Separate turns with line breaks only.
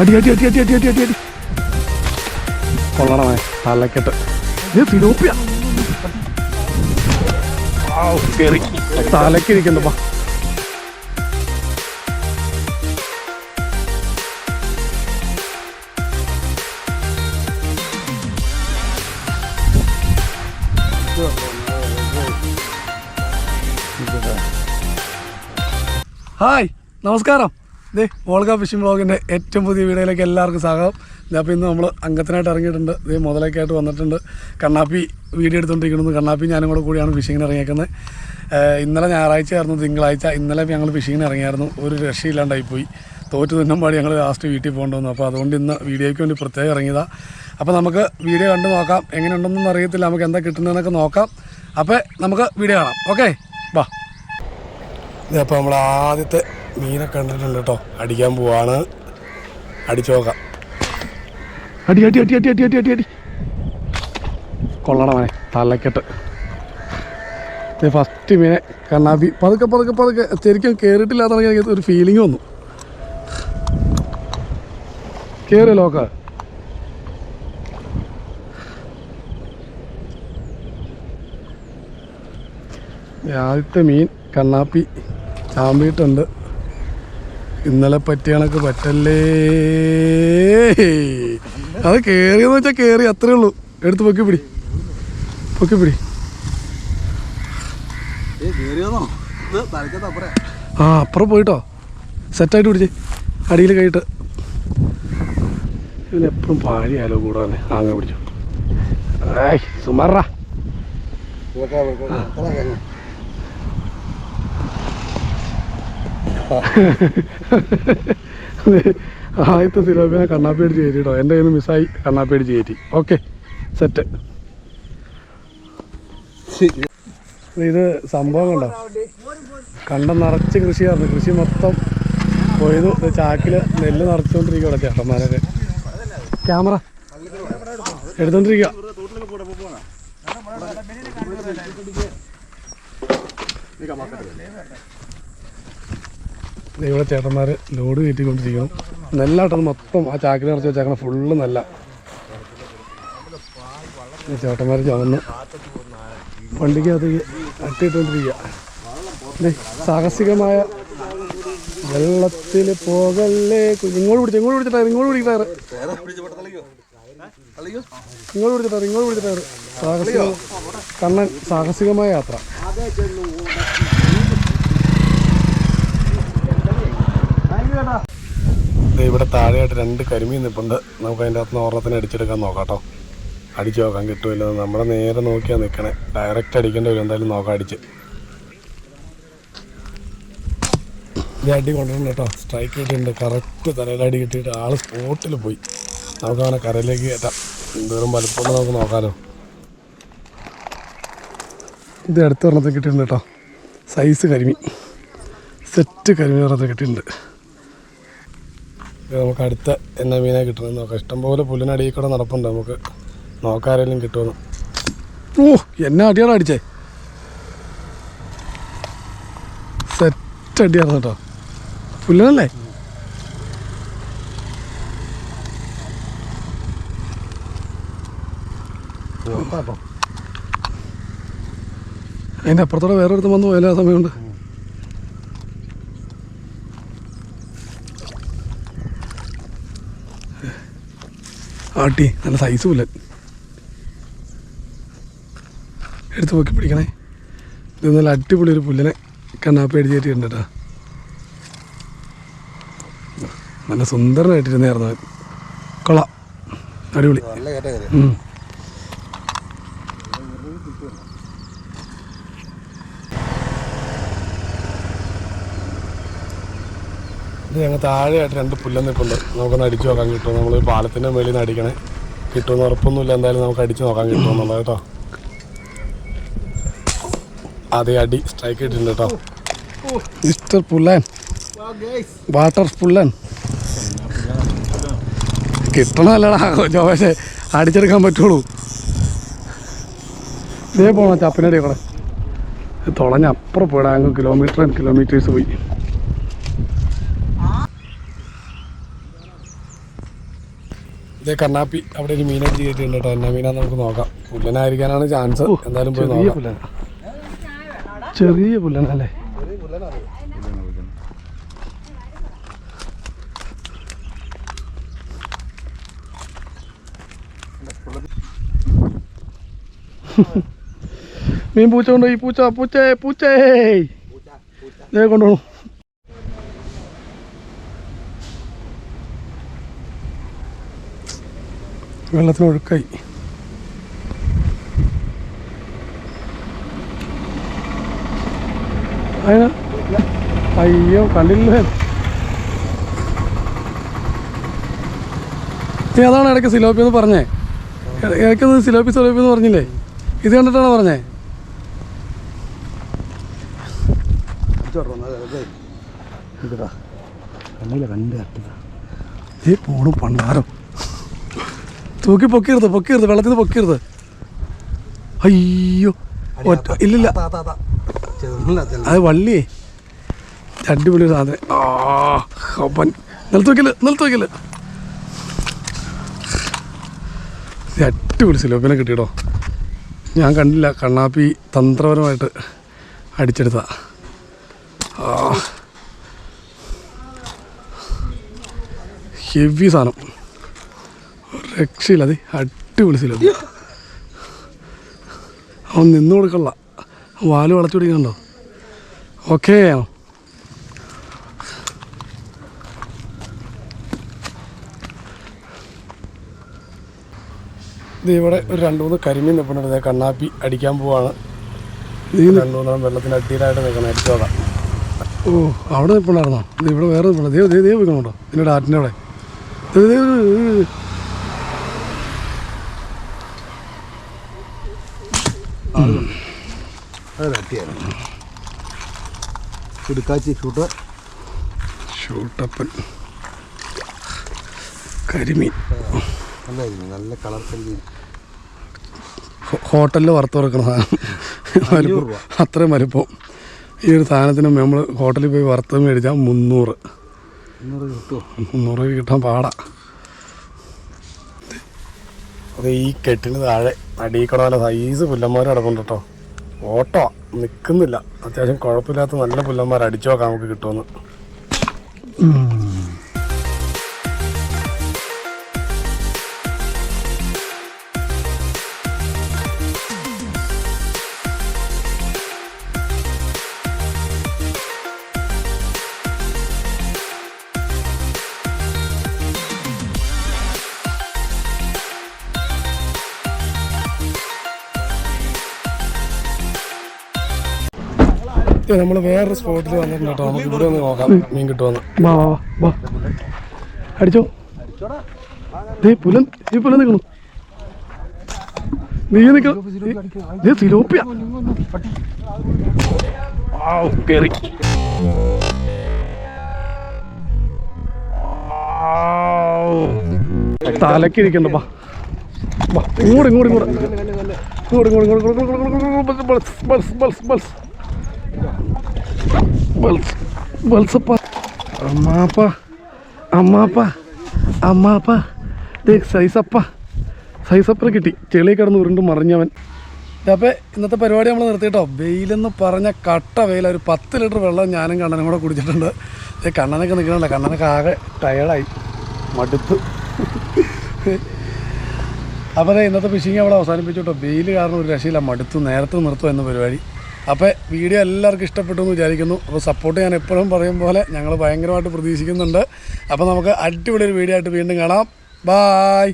അടി അടി അടി അടി അടി അടി അടി അടി. കൊള്ളണമേ തലക്കെട്ട്. ഫിലോപ്പിയ. കേറി. തലക്കിരിക്കുന്നു പാ ഹായ് നമസ്കാരം. ദേ വോൾഗ ഫിഷിംഗ് ബ്ലോഗിന്റെ ഏറ്റവും പുതിയ വീഡിയോയിലേക്ക് എല്ലാവർക്കും സ്വാഗതം. അപ്പോൾ ഇന്ന് നമ്മൾ അംഗത്തിനായിട്ട് ഇറങ്ങിയിട്ടുണ്ട്. ദേ മുതലേക്കായിട്ട് വന്നിട്ടുണ്ട്. കണ്ണാപ്പി വീഡിയോ എടുത്തുകൊണ്ടിരിക്കുന്നത് കണ്ണാപ്പി ഞാനും കൂടെ കൂടിയാണ് ഫിഷിങ്ങിന് ഇറങ്ങിയേക്കുന്നത്. ഇന്നലെ ഞായറാഴ്ച ആയിരുന്നു തിങ്കളാഴ്ച. ഇന്നലെ ഞങ്ങൾ ഫിഷിങ്ങിന് ഇറങ്ങിയായിരുന്നു. ഒരു രക്ഷയില്ലാണ്ടായി പോയി തോറ്റു തിന്നും പാടി ഞങ്ങൾ ലാസ്റ്റ് വീട്ടിൽ പോകേണ്ടി വന്നു. അപ്പോൾ അതുകൊണ്ട് ഇന്ന് വീഡിയോയ്ക്ക് വേണ്ടി പ്രത്യേകം ഇറങ്ങിയതാണ് അപ്പോൾ നമുക്ക് വീഡിയോ കണ്ടു നോക്കാം. എങ്ങനെയുണ്ടെന്നൊന്നും അറിയത്തില്ല. നമുക്ക് എന്താ കിട്ടുന്നതെന്നൊക്കെ നോക്കാം. അപ്പോൾ നമുക്ക് വീഡിയോ കാണാം. ഓക്കെ? വാ. അപ്പോൾ നമ്മൾ ആദ്യത്തെ മീനെ കണ്ടിട്ടുണ്ട് കേട്ടോ അടിക്കാൻ പോവാണ്. അടിച്ചു നോക്കാം. അടി അടി അടി അടി അടി അടി അടി അടി. കൊള്ളണമേ തലക്കെട്ട്. ഫസ്റ്റ് മീനെ കണ്ണാപ്പി പതുക്കെ പതുക്കെ പതുക്കെ. ശരിക്കും കയറിയിട്ടില്ലാത്ത എനിക്ക് ഒരു ഫീലിംഗ് വന്നു. കയറി ലോക്ക. ആദ്യത്തെ മീൻ കണ്ണാപ്പി ചാമ്പിയിട്ടുണ്ട്. ഇന്നലെ പറ്റിയ കണക്ക് പറ്റല്ലേ? അത് കേറിയെന്ന് വെച്ചാൽ കേറി അത്രേ ഉള്ളൂ. എടുത്ത് പൊക്കി പിടി. പൊക്കി പിടി. ആ അപ്പുറം പോയിട്ടോ. സെറ്റായിട്ട് പിടിച്ച്. അടിയിൽ കൈയിട്ട്. എപ്പോഴും പാഴിയാലോ കൂടാതെ അങ്ങനെ പിടിച്ചു. സുമാറാ. ആദ്യത്തെ സിലോപ്പിനെ കണ്ണാപ്പേടിച്ച് കയറ്റിട്ടോ. എന്റെ കയ്യിൽ നിന്ന് മിസ്സായി കണ്ണാപ്പേടിച്ച് കയറ്റി. Okay set. ഇത് സംഭവം കണ്ടോ? കണ്ടം നിറച്ച് കൃഷിയായിരുന്നു. കൃഷി മൊത്തം പോയത് ചാക്കിൽ നെല്ല് നിറച്ചുകൊണ്ടിരിക്കുക ഇവിടെ ചേട്ടന്മാരൊക്കെ. ക്യാമറ. എടുത്തോണ്ടിരിക്കുക ഇവിടെ ചേട്ടന്മാർ ലോഡ് കയറ്റിക്കൊണ്ടിരിക്കണം നെല്ലാട്ടത് മൊത്തം ആ ചാക്കിൽ നിറച്ച് വെച്ചേക്കണം ഫുള്ള് നെല്ല. ചേട്ടന്മാർ ചുമന്ന്. വണ്ടിക്ക് അത് അട്ടിട്ടുകൊണ്ടിരിക്കുക സാഹസികമായ വെള്ളത്തിൽ പോകല്ലേ? ഇങ്ങോട്ട് പിടിച്ചു ഇങ്ങോട്ട് പിടിച്ചിട്ടാറ് ഇങ്ങോട്ട് പിടിക്കാറ് ഇങ്ങോട്ട് പിടിച്ചിട്ടാറ് ഇങ്ങോട്ട് പിടിച്ചിട്ടാറ് സാഹസിക കണ്ണൻ സാഹസികമായ യാത്ര. ഇവിടെ താഴെയായിട്ട് രണ്ട് കരിമീൻ നിൽപ്പുണ്ട് നമുക്ക് അതിന്റെ അകത്ത് നിന്ന് ഓർണത്തിന് അടിച്ചെടുക്കാൻ നോക്കാം കേട്ടോ. അടിച്ചു നോക്കാൻ കിട്ടുമല്ലോ നമ്മുടെ നേരെ നോക്കിയാൽ നിൽക്കണേ ഡയറക്റ്റ് അടിക്കേണ്ടി വരും. എന്തായാലും നോക്കാം അടിച്ച്. ഇത് അടി കൊണ്ടിട്ടുണ്ട് കേട്ടോ. സ്ട്രൈക്ക് കിട്ടിയിട്ടുണ്ട് കറക്റ്റ് തലയിലടി കിട്ടിയിട്ട് ആൾ സ്പോട്ടിൽ പോയി. നമുക്ക് അവനെ കരയിലേക്ക് കയറ്റാം. എന്തോരം വലുപ്പം നമുക്ക് നോക്കാമല്ലോ ഇത് അടുത്ത ഒരെണ്ണത്തിൽ കിട്ടിയിട്ടുണ്ട് കേട്ടോ. സൈസ് കരിമീൻ. സെറ്റ് കരിമീൻ ഒരെണ്ണത്തിൽ കിട്ടിയിട്ടുണ്ട്. നമുക്ക് അടുത്ത എന്നാ മീനെ കിട്ടണമെന്ന് നോക്കാം. ഇഷ്ടംപോലെ പുല്ലിനടിയിൽ കൂടെ നടപ്പുണ്ട്. നമുക്ക് നോക്കാരെങ്കിലും കിട്ടുമെന്ന്. ഓ എന്നെ അടിയാണ് അടിച്ചേ? സെറ്റ് അടിയായിരുന്നു കേട്ടോ. പുല്ലിനല്ലേ? അതിന്റെ അപ്പുറത്തോടെ വേറെ അടുത്ത് വന്നു പോയാലോ ആ സമയമുണ്ട്. ആട്ടി നല്ല സൈസ് പുല്ലൻ എടുത്ത് പൊക്കി പിടിക്കണേ. ഇത് നല്ല അടിപൊളി ഒരു പുല്ലിനെ കണ്ണാപ്പ് അടിച്ച് കയറ്റിയിട്ടുണ്ട് കേട്ടോ നല്ല സുന്ദരനായിട്ടിരുന്നായിരുന്നു അവൻ. കൊള അടിപൊളി. ഇത് ഞങ്ങൾ താഴെയായിട്ട് രണ്ട് പുല്ലം നിൽപ്പുണ്ട്. നമുക്കൊന്ന് അടിച്ചു നോക്കാൻ കിട്ടും. നമ്മൾ പാലത്തിന്റെ മേളിൽ നിന്ന് അടിക്കണേ. കിട്ടുമെന്ന് ഉറപ്പൊന്നുമില്ല. എന്തായാലും നമുക്ക് അടിച്ചു നോക്കാൻ കിട്ടുമെന്നുള്ളത് കേട്ടോ. അതെ അടി സ്ട്രൈക്ക് ഇട്ടിട്ടുണ്ട് കേട്ടോ. മിസ്റ്റർ പുല്ലാൻ വാട്ടർ പുല്ലാൻ കിട്ടണമല്ലടാ പക്ഷേ അടിച്ചെടുക്കാൻ പറ്റുള്ളൂ. ഇതേ പോണോ ചപ്പിനടി കൂടെ? തുളഞ്ഞ അപ്പുറം പോയിടാ അങ്ങ് കിലോമീറ്റർ കിലോമീറ്റേഴ്സ് പോയി.
ഇതേ കണ്ണാപ്പി അവിടെ ഒരു മീനടിച്ച് ചെയ്തിട്ടുണ്ട് കേട്ടോ. എന്നാ മീനാ നമുക്ക് നോക്കാം. പുല്ലനായിരിക്കാനാണ് ചാൻസ് എന്തായാലും പോയി
ചെറിയ
നോക്കാം.
പുല്ലന ചെറിയ പുല്ലനല്ലേ മീൻ പൂച്ച കൊണ്ടുപോയി. പൂച്ച പൂച്ചേ പൂച്ചേ. ദേ കൊണ്ടുപോകണം വെള്ളത്തിന് ഒഴുക്കായി അയ്യോ കണ്ടില്ലേ? ഏതാണ് അതാണ് ഇടയ്ക്ക് സിലോപ്പി എന്ന് പറഞ്ഞേ. ഇടയ്ക്ക് സിലോപ്പി സിലോപ്പി എന്ന് പറഞ്ഞില്ലേ? ഇത് കണ്ടിട്ടാണ് പറഞ്ഞേ? ഈ പോണും പണ്ടാരം. തൂക്കി പൊക്കിരുത് പൊക്കിരുത് വെള്ളത്തിൽ നിന്ന് പൊക്കിരുത് അയ്യോ ഒറ്റ ഇല്ലില്ല. അത് വള്ളിയേ അടിപൊളി സാധനം. ആ ഹബൻ നിലത്ത് വയ്ക്കൽ നിലത്ത് വയ്ക്കൽ ഇത് അടിപൊളി സിലോപ്പിനെ കിട്ടിയിടോ ഞാൻ കണ്ടില്ല കണ്ണാപ്പി തന്ത്രപരമായിട്ട് അടിച്ചെടുത്ത. ഹെവി സാധനം. രക്ഷയില്ല അതെ അടിപൊളി സ്ഥലം അവൻ നിന്ന് കൊടുക്കള്ള വാൽ വളച്ചു പിടിക്കണ്ടോ ഓക്കേ
ഇത് ഇവിടെ ഒരു രണ്ട് മൂന്ന് കരിമീൻ നിൽപ്പുണ്ട് കണ്ണാപ്പി അടിക്കാൻ പോവാണ്. രണ്ട് മൂന്നാം വെള്ളത്തിന് അടിയിലായിട്ട് നിൽക്കണം. അടിച്ചോളാം
ഓ അവിടെ നിൽപ്പുണ്ടായിരുന്നോ ഇത് ഇവിടെ വേറെ നിൽപ്പുണ്ടോ ദൈവം ദൈവം ദേ വെക്കണോട്ടോ ഇതിന്റെ ഡാറ്റിന്റെ അവിടെ. ദേ.
അത് തട്ടിയാണ് ചുടുക്കാച്ചി ഷൂട്ട്
ഷൂട്ടപ്പൻ കരിമീൻ
നല്ലായിരുന്നു നല്ല കളർ കരിമീൻ
ഹോട്ടലിൽ വറുത്ത് വറക്കണ സാധനം. അത്രയും വലുപ്പം. ഈ ഒരു സാധനത്തിന് നമ്മൾ ഹോട്ടലിൽ പോയി വറുത്ത് മേടിച്ചാൽ മുന്നൂറ്. മുന്നൂറ് കിട്ടാൻ പാടാ.
അത് ഈ കെട്ടിന് താഴെ അടിയിക്കണ സൈസ് പുല്ലന്മാർ കിടപ്പുണ്ട് കേട്ടോ ഓട്ടോ നിൽക്കുന്നില്ല അത്യാവശ്യം കുഴപ്പമില്ലാത്ത നല്ല പുല്ലന്മാർ അടിച്ചു നോക്കാം നമുക്ക് കിട്ടുമെന്ന്. നമ്മൾ വേറൊരു സ്പോട്ടിൽ വന്നിട്ടുണ്ട് കേട്ടോ നമുക്ക് ഇവിടെ ഒന്ന് നോക്കാം മീൻ കിട്ടുമെന്ന്
വാ വാ വാ അടിച്ചോ ദേ പുലൻ ഈ പുലൻ നിൽക്കണു നീ നിൽക്കണം സിലോപ്പിയ കേറി. തലക്കിരിക്കണ്ട ബാ ബാ ഇങ്ങോട്ട് ഇങ്ങോട്ട് ഇങ്ങോട്ട് ഇങ്ങോട്ട് ഇങ്ങോട്ട് ഇങ്ങോട്ട് ഇങ്ങോട്ട് ഇങ്ങോട്ട് ഇങ്ങോട്ട് ഇങ്ങോട്ട് ബൾസ് ബൾസ് ബൾസ് ബൾസ് ബൾസപ്പ അമ്മാപ്പ അമ്മാപ്പ അമ്മാപ്പ. ദേ സൈസപ്പ. സൈസപ്പനെ കിട്ടി. ചെളി കിടന്ന് ഉരുണ്ട് മറിഞ്ഞവൻ. അപ്പോൾ ഇന്നത്തെ പരിപാടി നമ്മൾ നിർത്തിയിട്ടോ വെയിലെന്ന് പറഞ്ഞ കട്ട വെയിൽ ഒരു പത്ത് ലിറ്റർ വെള്ളം ഞാനും കണ്ണനും കൂടെ കുടിച്ചിട്ടുണ്ട്. കണ്ണനൊക്കെ നിൽക്കണല്ലോ കണ്ണനൊക്കെ ആകെ ടയർഡായി മടുത്ത്. അപ്പോൾ ഇന്നത്തെ ഫിഷിങ് നമ്മൾ അവസാനിപ്പിച്ചു കേട്ടോ. വെയിൽ കാരണം ഒരു രക്ഷയില്ല. മടുത്തു. നേരത്തെ നിർത്തും എന്ന പരിപാടി. അപ്പോൾ വീഡിയോ എല്ലാവർക്കും ഇഷ്ടപ്പെട്ടു എന്ന് വിചാരിക്കുന്നു. അപ്പോൾ സപ്പോർട്ട് ഞാൻ എപ്പോഴും പറയും പോലെ ഞങ്ങൾ ഭയങ്കരമായിട്ട് പ്രതീക്ഷിക്കുന്നുണ്ട്. അപ്പോൾ നമുക്ക് അടിപൊളി ഒരു വീഡിയോ ആയിട്ട് വീണ്ടും കാണാം. ബായ്